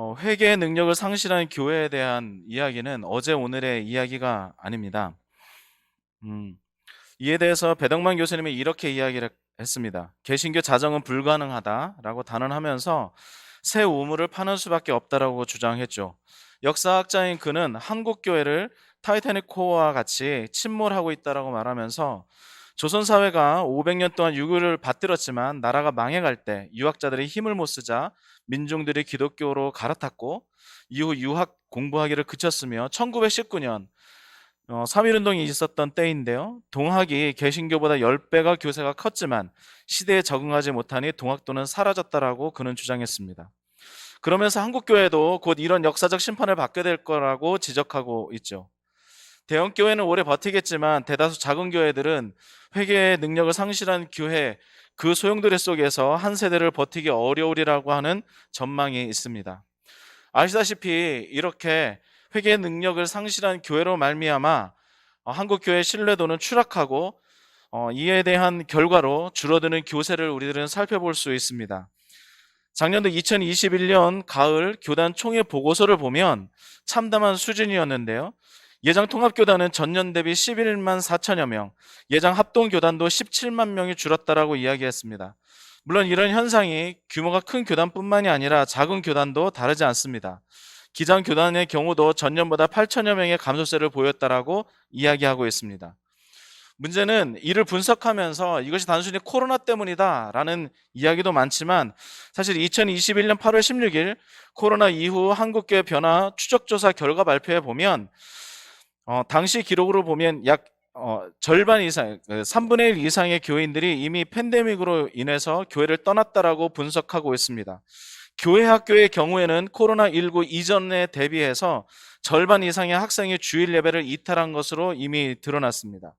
어, 회개의 능력을 상실한 교회에 대한 이야기는 어제 오늘의 이야기가 아닙니다. 음, 이에 대해서 배덕만 교수님이 이렇게 이야기를 했습니다. 개신교 자정은 불가능하다라고 단언하면서 새 우물을 파는 수밖에 없다라고 주장했죠. 역사학자인 그는 한국 교회를 타이타닉 코어와 같이 침몰하고 있다라고 말하면서 조선 사회가 500년 동안 유교를 받들었지만 나라가 망해갈 때 유학자들이 힘을 못 쓰자 민중들이 기독교로 갈아탔고 이후 유학 공부하기를 그쳤으며 1919년 어, 3.1운동이 있었던 때인데요. 동학이 개신교보다 10배가 교세가 컸지만 시대에 적응하지 못하니 동학도는 사라졌다라고 그는 주장했습니다. 그러면서 한국교회도 곧 이런 역사적 심판을 받게 될 거라고 지적하고 있죠. 대형 교회는 오래 버티겠지만 대다수 작은 교회들은 회개의 능력을 상실한 교회 그 소용돌이 속에서 한 세대를 버티기 어려우리라고 하는 전망이 있습니다. 아시다시피 이렇게 회개의 능력을 상실한 교회로 말미암아 어, 한국 교회의 신뢰도는 추락하고 어, 이에 대한 결과로 줄어드는 교세를 우리들은 살펴볼 수 있습니다. 작년도 2021년 가을 교단 총회 보고서를 보면 참담한 수준이었는데요. 예장 통합교단은 전년 대비 11만 4천여 명, 예장 합동교단도 17만 명이 줄었다라고 이야기했습니다. 물론 이런 현상이 규모가 큰 교단뿐만이 아니라 작은 교단도 다르지 않습니다. 기장 교단의 경우도 전년보다 8천여 명의 감소세를 보였다라고 이야기하고 있습니다. 문제는 이를 분석하면서 이것이 단순히 코로나 때문이다라는 이야기도 많지만 사실 2021년 8월 16일 코로나 이후 한국교회 변화 추적조사 결과 발표에 보면 어, 당시 기록으로 보면 약 어, 절반 이상, 3분의 1 이상의 교인들이 이미 팬데믹으로 인해서 교회를 떠났다라고 분석하고 있습니다. 교회 학교의 경우에는 코로나19 이전에 대비해서 절반 이상의 학생이 주일 예배를 이탈한 것으로 이미 드러났습니다.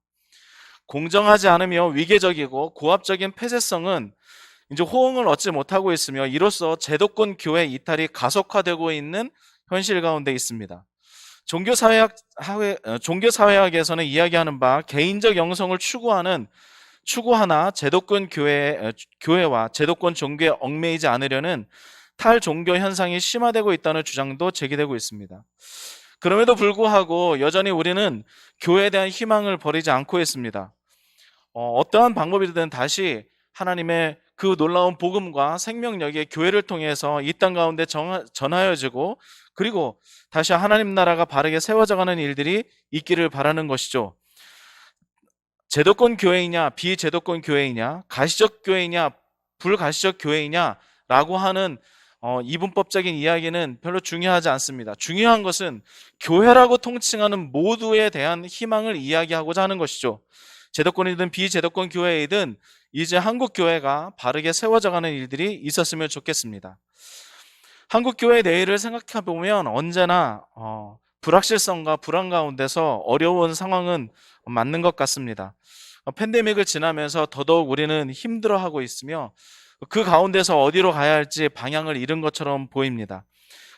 공정하지 않으며 위계적이고 고압적인 폐쇄성은 이제 호응을 얻지 못하고 있으며 이로써 제도권 교회 이탈이 가속화되고 있는 현실 가운데 있습니다. 종교사회학, 하회, 어, 종교사회학에서는 이야기하는 바 개인적 영성을 추구하는 추구하나 제도권 교회, 어, 교회와 제도권 종교에 얽매이지 않으려는 탈종교 현상이 심화되고 있다는 주장도 제기되고 있습니다. 그럼에도 불구하고 여전히 우리는 교회에 대한 희망을 버리지 않고 있습니다. 어, 떠한 방법이든 다시 하나님의 그 놀라운 복음과 생명력의 교회를 통해서 이 땅 가운데 전하여지고 그리고 다시 하나님 나라가 바르게 세워져가는 일들이 있기를 바라는 것이죠. 제도권 교회이냐 비제도권 교회이냐 가시적 교회이냐 불가시적 교회이냐라고 하는 어, 이분법적인 이야기는 별로 중요하지 않습니다. 중요한 것은 교회라고 통칭하는 모두에 대한 희망을 이야기하고자 하는 것이죠. 제도권이든 비제도권 교회이든 이제 한국 교회가 바르게 세워져가는 일들이 있었으면 좋겠습니다. 한국 교회 내일을 생각해 보면 언제나 어, 불확실성과 불안 가운데서 어려운 상황은 맞는 것 같습니다. 어, 팬데믹을 지나면서 더더욱 우리는 힘들어하고 있으며 그 가운데서 어디로 가야 할지 방향을 잃은 것처럼 보입니다.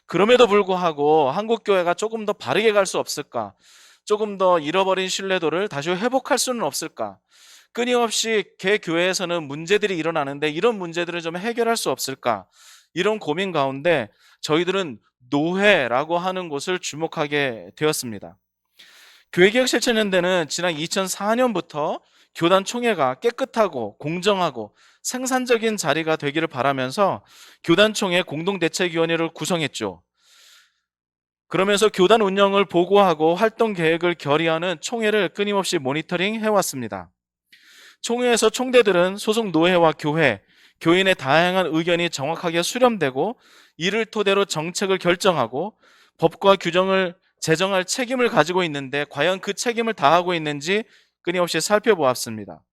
그럼에도 불구하고 한국 교회가 조금 더 바르게 갈 수 없을까? 조금 더 잃어버린 신뢰도를 다시 회복할 수는 없을까? 끊임없이 개 교회에서는 문제들이 일어나는데 이런 문제들을 좀 해결할 수 없을까? 이런 고민 가운데 저희들은 노회라고 하는 곳을 주목하게 되었습니다. 교회개혁 실천연대는 지난 2004년부터 교단 총회가 깨끗하고 공정하고 생산적인 자리가 되기를 바라면서 교단 총회 공동대책위원회를 구성했죠. 그러면서 교단 운영을 보고하고 활동 계획을 결의하는 총회를 끊임없이 모니터링 해왔습니다. 총회에서 총대들은 소속 노회와 교회, 교인의 다양한 의견이 정확하게 수렴되고 이를 토대로 정책을 결정하고 법과 규정을 제정할 책임을 가지고 있는데 과연 그 책임을 다하고 있는지 끊임없이 살펴보았습니다.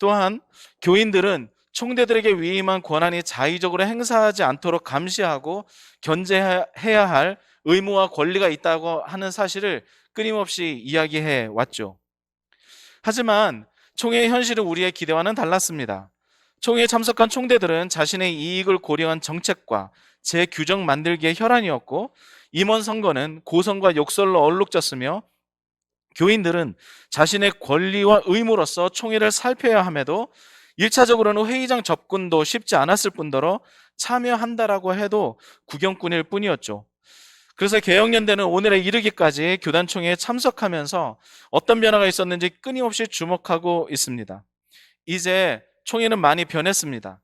또한 교인들은 총대들에게 위임한 권한이 자의적으로 행사하지 않도록 감시하고 견제해야 할 의무와 권리가 있다고 하는 사실을 끊임없이 이야기해 왔죠. 하지만 총회의 현실은 우리의 기대와는 달랐습니다. 총회에 참석한 총대들은 자신의 이익을 고려한 정책과 재규정 만들기에 혈안이었고 임원 선거는 고성과 욕설로 얼룩졌으며 교인들은 자신의 권리와 의무로서 총회를 살펴야 함에도 1차적으로는 회의장 접근도 쉽지 않았을 뿐더러 참여한다라고 해도 구경꾼일 뿐이었죠. 그래서 개혁연대는 오늘에 이르기까지 교단총회에 참석하면서 어떤 변화가 있었는지 끊임없이 주목하고 있습니다. 이제 총회는 많이 변했습니다.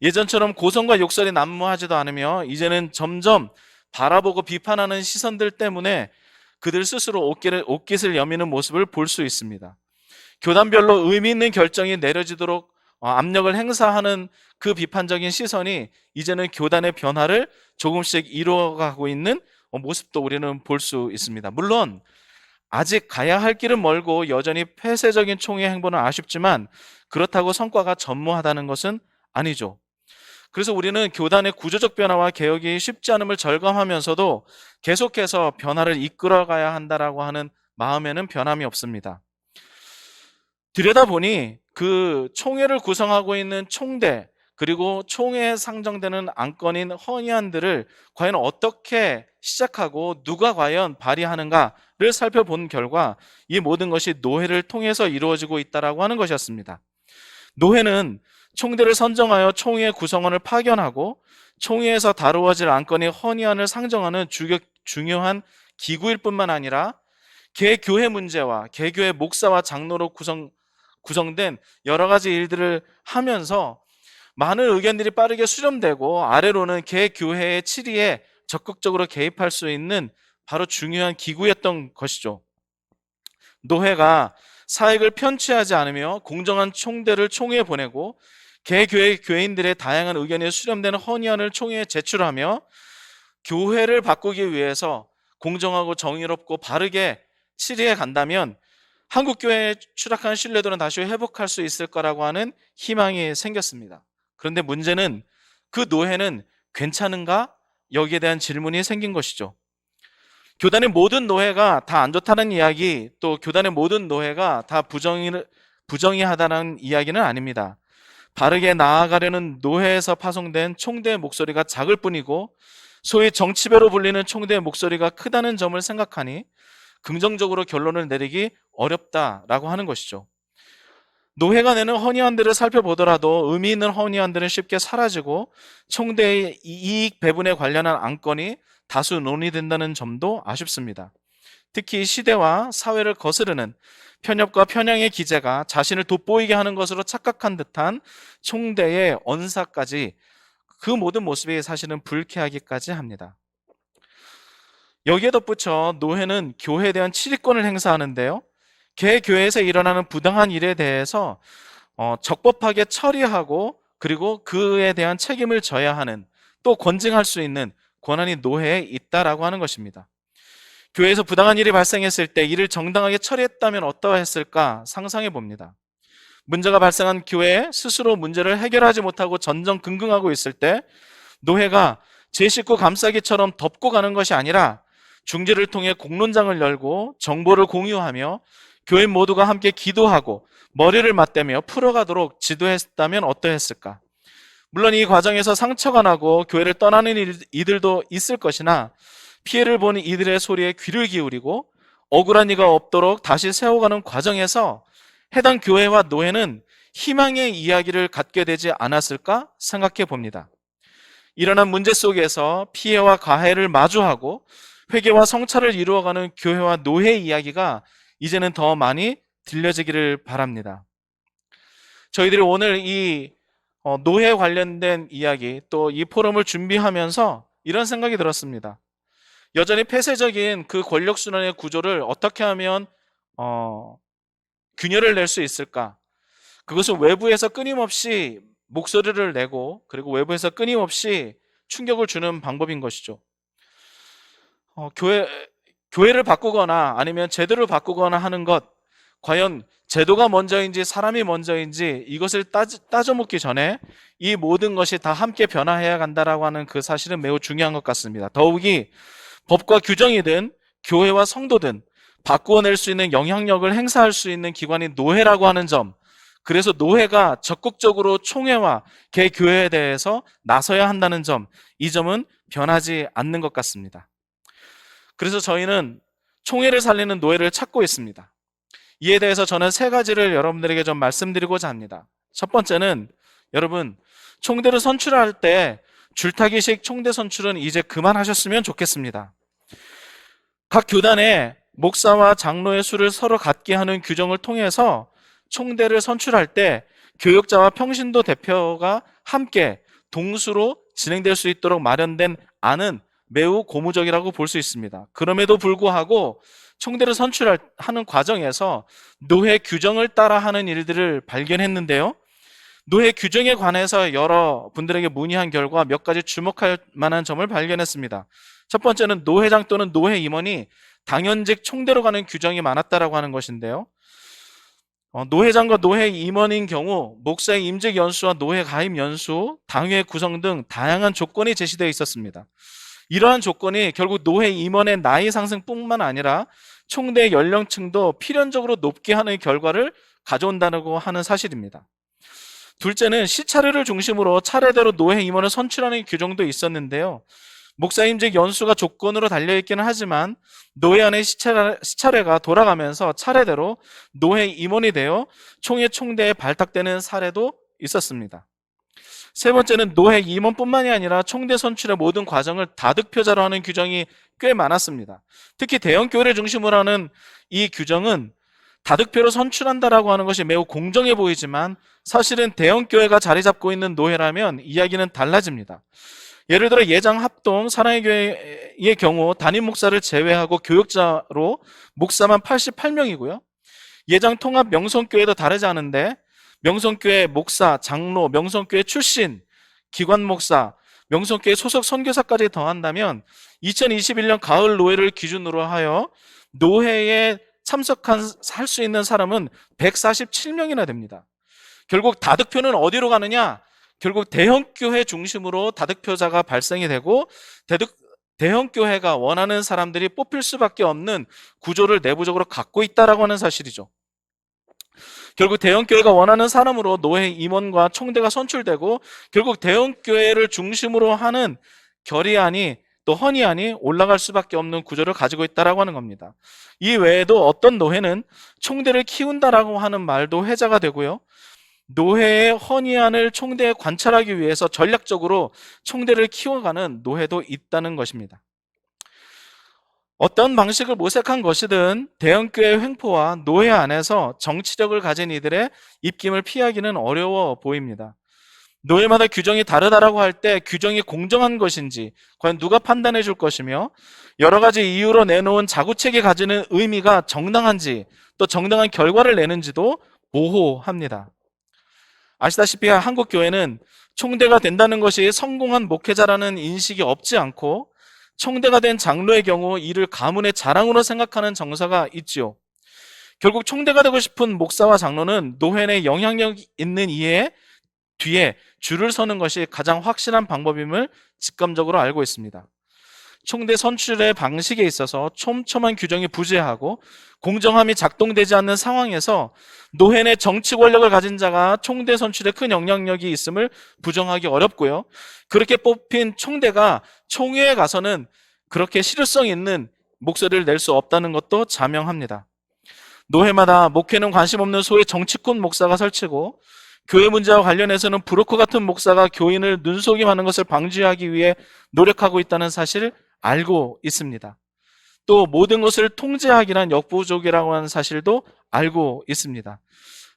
예전처럼 고성과 욕설이 난무하지도 않으며 이제는 점점 바라보고 비판하는 시선들 때문에 그들 스스로 옷깃을, 옷깃을 여미는 모습을 볼 수 있습니다. 교단별로 의미 있는 결정이 내려지도록 어, 압력을 행사하는 그 비판적인 시선이 이제는 교단의 변화를 조금씩 이루어가고 있는 어, 모습도 우리는 볼 수 있습니다. 물론 아직 가야 할 길은 멀고 여전히 폐쇄적인 총회 행보는 아쉽지만 그렇다고 성과가 전무하다는 것은 아니죠. 그래서 우리는 교단의 구조적 변화와 개혁이 쉽지 않음을 절감하면서도 계속해서 변화를 이끌어가야 한다라고 하는 마음에는 변함이 없습니다. 들여다보니 그 총회를 구성하고 있는 총대 그리고 총회에 상정되는 안건인 헌의안들을 과연 어떻게 시작하고 누가 과연 발의하는가를 살펴본 결과 이 모든 것이 노회를 통해서 이루어지고 있다라고 하는 것이었습니다. 노회는 총대를 선정하여 총회 구성원을 파견하고 총회에서 다루어질 안건의 헌의안을 상정하는 주격, 중요한 기구일 뿐만 아니라 개교회 문제와 개교회 목사와 장로로 구성, 구성된 여러 가지 일들을 하면서 많은 의견들이 빠르게 수렴되고 아래로는 개교회의 치리에 적극적으로 개입할 수 있는 바로 중요한 기구였던 것이죠. 노회가 사익을 편취하지 않으며 공정한 총대를 총회에 보내고 개교회 교인들의 다양한 의견이 수렴되는 헌의안을 총회에 제출하며 교회를 바꾸기 위해서 공정하고 정의롭고 바르게 치리해 간다면 한국 교회에 추락한 신뢰도는 다시 회복할 수 있을 거라고 하는 희망이 생겼습니다. 그런데 문제는 그 노회는 괜찮은가? 여기에 대한 질문이 생긴 것이죠. 교단의 모든 노회가 다 안 좋다는 이야기, 또 교단의 모든 노회가 다 부정이, 부정의하다는 이야기는 아닙니다. 바르게 나아가려는 노회에서 파송된 총대의 목소리가 작을 뿐이고 소위 정치배로 불리는 총대의 목소리가 크다는 점을 생각하니 긍정적으로 결론을 내리기 어렵다라고 하는 것이죠. 노회가 내는 헌의안들을 살펴보더라도 의미 있는 헌의안들은 쉽게 사라지고 총대의 이익 배분에 관련한 안건이 다수 논의된다는 점도 아쉽습니다. 특히 시대와 사회를 거스르는 편협과 편향의 기재가 자신을 돋보이게 하는 것으로 착각한 듯한 총대의 언사까지 그 모든 모습이 사실은 불쾌하기까지 합니다. 여기에 덧붙여 노회는 교회에 대한 치리권을 행사하는데요. 개 교회에서 일어나는 부당한 일에 대해서 어, 적법하게 처리하고 그리고 그에 대한 책임을 져야 하는 또 권증할 수 있는 권한이 노회에 있다라고 하는 것입니다. 교회에서 부당한 일이 발생했을 때 이를 정당하게 처리했다면 어떠했을까 상상해 봅니다. 문제가 발생한 교회에 스스로 문제를 해결하지 못하고 전전긍긍하고 있을 때 노회가 제 식구 감싸기처럼 덮고 가는 것이 아니라 중재를 통해 공론장을 열고 정보를 공유하며 교인 모두가 함께 기도하고 머리를 맞대며 풀어가도록 지도했다면 어떠했을까? 물론 이 과정에서 상처가 나고 교회를 떠나는 이들도 있을 것이나 피해를 보는 이들의 소리에 귀를 기울이고 억울한 이가 없도록 다시 세워가는 과정에서 해당 교회와 노회는 희망의 이야기를 갖게 되지 않았을까 생각해 봅니다. 일어난 문제 속에서 피해와 가해를 마주하고 회개와 성찰을 이루어가는 교회와 노회 이야기가 이제는 더 많이 들려지기를 바랍니다. 저희들이 오늘 이 어, 노회 관련된 이야기 또 이 포럼을 준비하면서 이런 생각이 들었습니다. 여전히 폐쇄적인 그 권력 순환의 구조를 어떻게 하면 어, 균열을 낼 수 있을까? 그것은 외부에서 끊임없이 목소리를 내고 그리고 외부에서 끊임없이 충격을 주는 방법인 것이죠. 어, 교회 교회를 바꾸거나 아니면 제도를 바꾸거나 하는 것 과연 제도가 먼저인지 사람이 먼저인지 이것을 따져, 따져 묻기 전에 이 모든 것이 다 함께 변화해야 간다라고 하는 그 사실은 매우 중요한 것 같습니다. 더욱이 법과 규정이든 교회와 성도든 바꾸어낼 수 있는 영향력을 행사할 수 있는 기관이 노회라고 하는 점. 그래서 노회가 적극적으로 총회와 개교회에 대해서 나서야 한다는 점. 이 점은 변하지 않는 것 같습니다. 그래서 저희는 총회를 살리는 노예를 찾고 있습니다. 이에 대해서 저는 세 가지를 여러분들에게 좀 말씀드리고자 합니다. 첫 번째는 여러분 총대를 선출할 때 줄타기식 총대 선출은 이제 그만하셨으면 좋겠습니다. 각 교단에 목사와 장로의 수를 서로 갖게 하는 규정을 통해서 총대를 선출할 때 교역자와 평신도 대표가 함께 동수로 진행될 수 있도록 마련된 안은 매우 고무적이라고 볼 수 있습니다. 그럼에도 불구하고 총대를 선출하는 과정에서 노회 규정을 따라 하는 일들을 발견했는데요. 노예 규정에 관해서 여러 분들에게 문의한 결과 몇 가지 주목할 만한 점을 발견했습니다. 첫 번째는 노회장 또는 노회 임원이 당연직 총대로 가는 규정이 많았다라고 하는 것인데요. 어, 노회장과 노회 임원인 경우 목사의 임직 연수와 노회 가입 연수, 당회 구성 등 다양한 조건이 제시되어 있었습니다. 이러한 조건이 결국 노회 임원의 나이 상승뿐만 아니라 총대 연령층도 필연적으로 높게 하는 결과를 가져온다고 하는 사실입니다. 둘째는 시차례를 중심으로 차례대로 노회 임원을 선출하는 규정도 있었는데요. 목사임직 연수가 조건으로 달려있기는 하지만 노회 안의 시차례, 시차례가 돌아가면서 차례대로 노회 임원이 되어 총회 총대에 발탁되는 사례도 있었습니다. 세 번째는 노회 임원뿐만이 아니라 총대 선출의 모든 과정을 다득표자로 하는 규정이 꽤 많았습니다. 특히 대형 교회를 중심으로 하는 이 규정은 다득표로 선출한다라고 하는 것이 매우 공정해 보이지만 사실은 대형 교회가 자리 잡고 있는 노예라면 이야기는 달라집니다. 예를 들어 예장 합동 사랑의 교회의 경우 담임 목사를 제외하고 교역자로 목사만 88명이고요. 예장 통합 명성교회도 다르지 않은데 명성교회 목사, 장로, 명성교회 출신, 기관 목사, 명성교회 소속 선교사까지 더한다면 2021년 가을 노회를 기준으로 하여 노회에 참석한 할 수 있는 사람은 147명이나 됩니다. 결국 다득표는 어디로 가느냐? 결국 대형 교회 중심으로 다득표자가 발생이 되고 대득, 대형 교회가 원하는 사람들이 뽑힐 수밖에 없는 구조를 내부적으로 갖고 있다라고 하는 사실이죠. 결국 대형 교회가 원하는 사람으로 노회 임원과 총대가 선출되고 결국 대형 교회를 중심으로 하는 결의안이 또 헌의안이 올라갈 수밖에 없는 구조를 가지고 있다라고 하는 겁니다. 이 외에도 어떤 노회는 총대를 키운다라고 하는 말도 회자가 되고요. 노회의 헌의안을 총대에 관찰하기 위해서 전략적으로 총대를 키워가는 노회도 있다는 것입니다. 어떤 방식을 모색한 것이든 대형교회 횡포와 노회 안에서 정치력을 가진 이들의 입김을 피하기는 어려워 보입니다. 노예마다 규정이 다르다라고 할 때 규정이 공정한 것인지 과연 누가 판단해 줄 것이며 여러 가지 이유로 내놓은 자구책이 가지는 의미가 정당한지 또 정당한 결과를 내는지도 모호합니다. 아시다시피 한국 교회는 총대가 된다는 것이 성공한 목회자라는 인식이 없지 않고 총대가 된 장로의 경우 이를 가문의 자랑으로 생각하는 정서가 있지요. 결국 총대가 되고 싶은 목사와 장로는 노회 내 영향력 있는 이에 뒤에 줄을 서는 것이 가장 확실한 방법임을 직감적으로 알고 있습니다. 총대 선출의 방식에 있어서 촘촘한 규정이 부재하고 공정함이 작동되지 않는 상황에서 내 정치 권력을 가진 자가 총대 선출에 큰 영향력이 있음을 부정하기 어렵고요. 그렇게 뽑힌 총대가 총회에 가서는 그렇게 실효성 있는 목소리를 낼 수 없다는 것도 자명합니다. 노회마다 목회는 관심 없는 소위 정치꾼 목사가 설치고 교회 문제와 관련해서는 브로커 같은 목사가 교인을 눈속임하는 것을 방지하기 위해 노력하고 있다는 사실을 알고 있습니다. 또 모든 것을 통제하기란 역부족이라고 하는 사실도 알고 있습니다.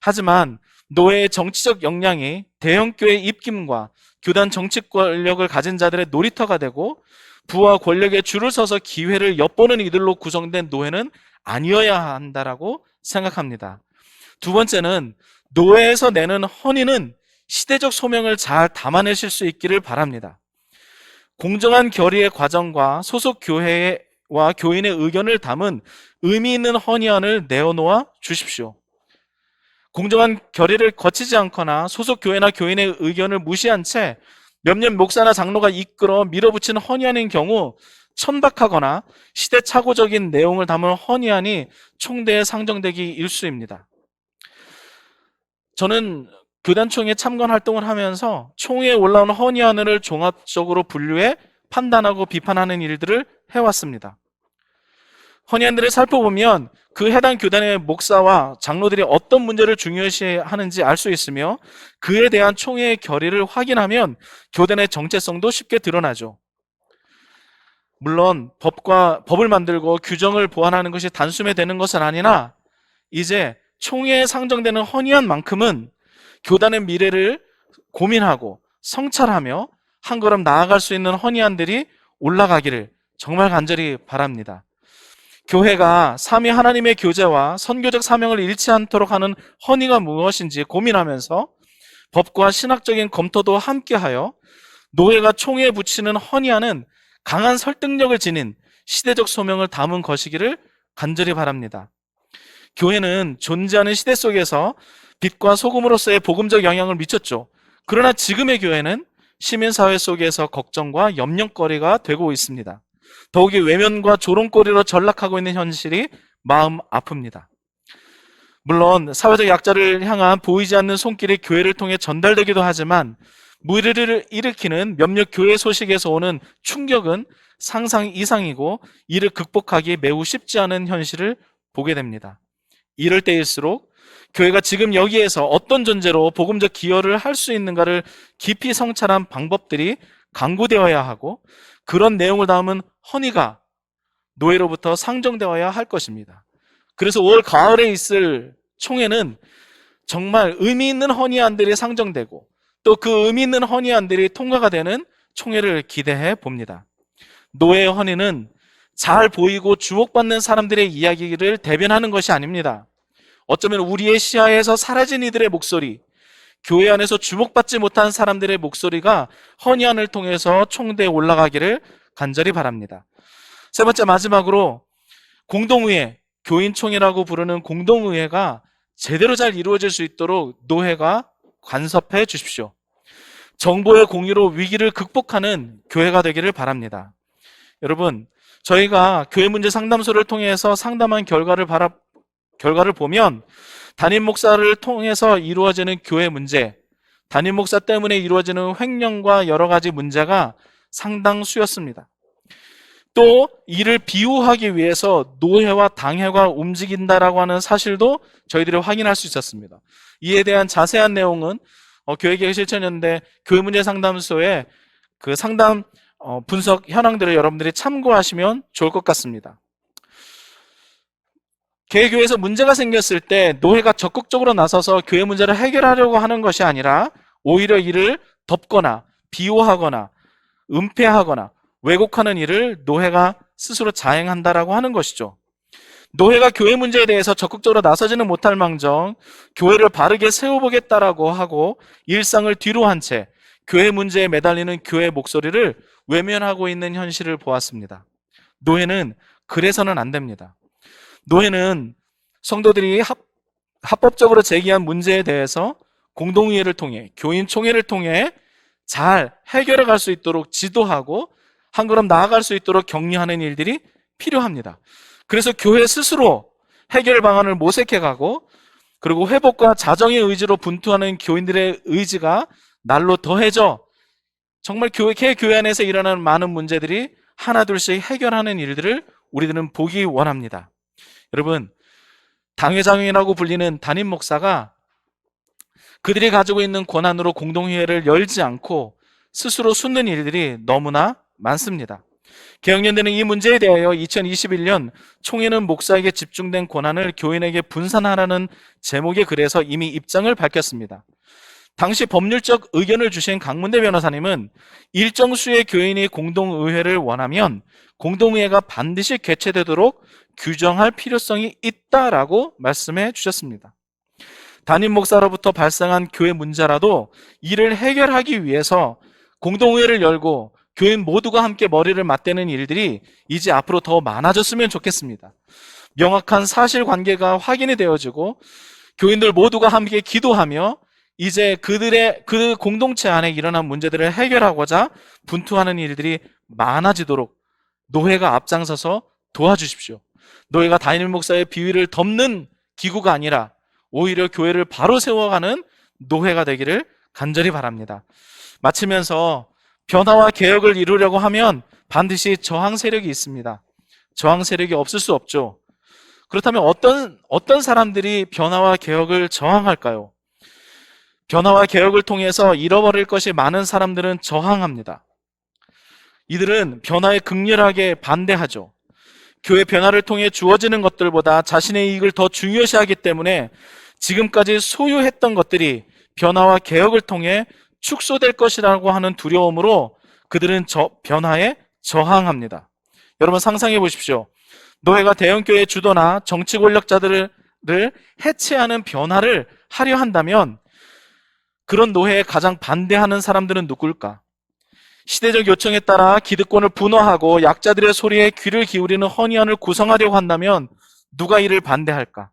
하지만 노예의 정치적 역량이 대형교회 입김과 교단 정치 권력을 가진 자들의 놀이터가 되고 부와 권력에 줄을 서서 기회를 엿보는 이들로 구성된 노예는 아니어야 한다라고 생각합니다. 두 번째는 노예에서 내는 헌의는 시대적 소명을 잘 담아내실 수 있기를 바랍니다. 공정한 결의의 과정과 소속 교회와 교인의 의견을 담은 의미 있는 헌의안을 내어놓아 주십시오. 공정한 결의를 거치지 않거나 소속 교회나 교인의 의견을 무시한 채 몇몇 목사나 장로가 이끌어 밀어붙인 헌의안인 경우 천박하거나 시대착오적인 내용을 담은 헌의안이 총대에 상정되기 일수입니다. 저는 교단총회 참관 활동을 하면서 총회에 올라온 헌의안을 종합적으로 분류해 판단하고 비판하는 일들을 해왔습니다. 헌의안들을 살펴보면 그 해당 교단의 목사와 장로들이 어떤 문제를 중요시 하는지 알 수 있으며 그에 대한 총회의 결의를 확인하면 교단의 정체성도 쉽게 드러나죠. 물론 법과 법을 만들고 규정을 보완하는 것이 단숨에 되는 것은 아니나 이제 총회에 상정되는 헌의안만큼은 교단의 미래를 고민하고 성찰하며 한 걸음 나아갈 수 있는 헌의안들이 올라가기를 정말 간절히 바랍니다. 교회가 삼위 하나님의 교제와 선교적 사명을 잃지 않도록 하는 헌의가 무엇인지 고민하면서 법과 신학적인 검토도 함께하여 노예가 총회에 붙이는 헌의안은 강한 설득력을 지닌 시대적 소명을 담은 것이기를 간절히 바랍니다. 교회는 존재하는 시대 속에서 빛과 소금으로서의 복음적 영향을 미쳤죠. 그러나 지금의 교회는 시민사회 속에서 걱정과 염려거리가 되고 있습니다. 더욱이 외면과 조롱거리로 전락하고 있는 현실이 마음 아픕니다. 물론 사회적 약자를 향한 보이지 않는 손길이 교회를 통해 전달되기도 하지만 무리를 일으키는 몇몇 교회 소식에서 오는 충격은 상상 이상이고 이를 극복하기 매우 쉽지 않은 현실을 보게 됩니다. 이럴 때일수록 교회가 지금 여기에서 어떤 존재로 복음적 기여를 할 수 있는가를 깊이 성찰한 방법들이 강구되어야 하고 그런 내용을 담은 헌의가 노예로부터 상정되어야 할 것입니다. 그래서 올 가을에 있을 총회는 정말 의미 있는 헌의안들이 상정되고 또 그 의미 있는 헌의안들이 통과가 되는 총회를 기대해 봅니다. 노예 헌의는 잘 보이고 주목받는 사람들의 이야기를 대변하는 것이 아닙니다. 어쩌면 우리의 시야에서 사라진 이들의 목소리, 교회 안에서 주목받지 못한 사람들의 목소리가 헌의안을 통해서 총대에 올라가기를 간절히 바랍니다. 세 번째 마지막으로 공동의회, 교인총회라고 부르는 공동의회가 제대로 잘 이루어질 수 있도록 노회가 간섭해 주십시오. 정보의 공유로 위기를 극복하는 교회가 되기를 바랍니다. 여러분, 저희가 교회 문제 상담소를 통해서 상담한 결과를 바라, 결과를 보면 담임 목사를 통해서 이루어지는 교회 문제, 담임 목사 때문에 이루어지는 횡령과 여러 가지 문제가 상당수였습니다. 또 이를 비호하기 위해서 노회와 당회가 움직인다라고 하는 사실도 저희들이 확인할 수 있었습니다. 이에 대한 자세한 내용은 어, 교회계획 실천연대 교회 문제 상담소의 그 상담 어, 분석 현황들을 여러분들이 참고하시면 좋을 것 같습니다. 개교에서 문제가 생겼을 때 노회가 적극적으로 나서서 교회 문제를 해결하려고 하는 것이 아니라 오히려 이를 덮거나 비호하거나 은폐하거나 왜곡하는 일을 노회가 스스로 자행한다라고 하는 것이죠. 노회가 교회 문제에 대해서 적극적으로 나서지는 못할 망정 교회를 바르게 세워보겠다라고 하고 일상을 뒤로 한 채 교회 문제에 매달리는 교회 목소리를 외면하고 있는 현실을 보았습니다. 노회는 그래서는 안 됩니다. 노회는 성도들이 합, 합법적으로 제기한 문제에 대해서 공동의회를 통해 교인 총회를 통해 잘 해결해 갈 수 있도록 지도하고 한 걸음 나아갈 수 있도록 격려하는 일들이 필요합니다. 그래서 교회 스스로 해결 방안을 모색해 가고 그리고 회복과 자정의 의지로 분투하는 교인들의 의지가 날로 더해져 정말 교회, 교회 안에서 일어나는 많은 문제들이 하나둘씩 해결하는 일들을 우리들은 보기 원합니다. 여러분, 당회장이라고 불리는 담임 목사가 그들이 가지고 있는 권한으로 공동회의를 열지 않고 스스로 숨는 일들이 너무나 많습니다. 개혁연대는 이 문제에 대하여 2021년 총회는 목사에게 집중된 권한을 교인에게 분산하라는 제목의 글에서 이미 입장을 밝혔습니다. 당시 법률적 의견을 주신 강문대 변호사님은 일정 수의 교인이 공동의회를 원하면 공동의회가 반드시 개최되도록 규정할 필요성이 있다라고 말씀해 주셨습니다. 담임 목사로부터 발생한 교회 문제라도 이를 해결하기 위해서 공동의회를 열고 교인 모두가 함께 머리를 맞대는 일들이 이제 앞으로 더 많아졌으면 좋겠습니다. 명확한 사실 관계가 확인이 되어지고 교인들 모두가 함께 기도하며 이제 그들의 그 공동체 안에 일어난 문제들을 해결하고자 분투하는 일들이 많아지도록 노회가 앞장서서 도와주십시오. 노예가 다니엘 목사의 비위를 덮는 기구가 아니라 오히려 교회를 바로 세워가는 노회가 되기를 간절히 바랍니다. 마치면서 변화와 개혁을 이루려고 하면 반드시 저항 세력이 있습니다. 저항 세력이 없을 수 없죠. 그렇다면 어떤 어떤 사람들이 변화와 개혁을 저항할까요? 변화와 개혁을 통해서 잃어버릴 것이 많은 사람들은 저항합니다. 이들은 변화에 극렬하게 반대하죠. 교회 변화를 통해 주어지는 것들보다 자신의 이익을 더 중요시하기 때문에 지금까지 소유했던 것들이 변화와 개혁을 통해 축소될 것이라고 하는 두려움으로 그들은 저 변화에 저항합니다. 여러분 상상해 보십시오. 노예가 대형교회 주도나 정치 권력자들을 해체하는 변화를 하려 한다면 그런 노예에 가장 반대하는 사람들은 누굴까? 시대적 요청에 따라 기득권을 분화하고 약자들의 소리에 귀를 기울이는 허니안을 구성하려고 한다면 누가 이를 반대할까?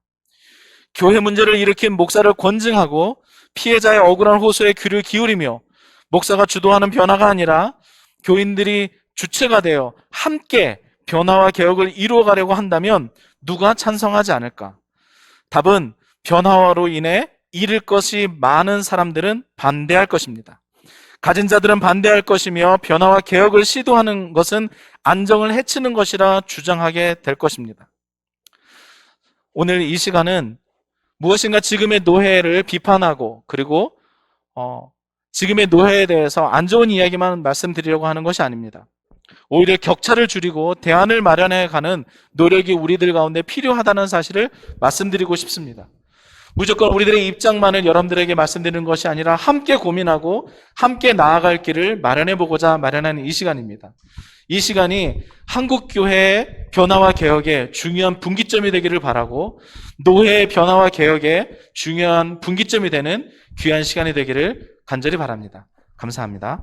교회 문제를 일으킨 목사를 권증하고 피해자의 억울한 호소에 귀를 기울이며 목사가 주도하는 변화가 아니라 교인들이 주체가 되어 함께 변화와 개혁을 이루어 가려고 한다면 누가 찬성하지 않을까? 답은 변화로 인해 잃을 것이 많은 사람들은 반대할 것입니다. 가진 자들은 반대할 것이며 변화와 개혁을 시도하는 것은 안정을 해치는 것이라 주장하게 될 것입니다. 오늘 이 시간은 무엇인가 지금의 노예를 비판하고 그리고 어, 지금의 노예에 대해서 안 좋은 이야기만 말씀드리려고 하는 것이 아닙니다. 오히려 격차를 줄이고 대안을 마련해 가는 노력이 우리들 가운데 필요하다는 사실을 말씀드리고 싶습니다. 무조건 우리들의 입장만을 여러분들에게 말씀드리는 것이 아니라 함께 고민하고 함께 나아갈 길을 마련해 보고자 마련하는 이 시간입니다. 이 시간이 한국 교회의 변화와 개혁의 중요한 분기점이 되기를 바라고 노회의 변화와 개혁의 중요한 분기점이 되는 귀한 시간이 되기를 간절히 바랍니다. 감사합니다.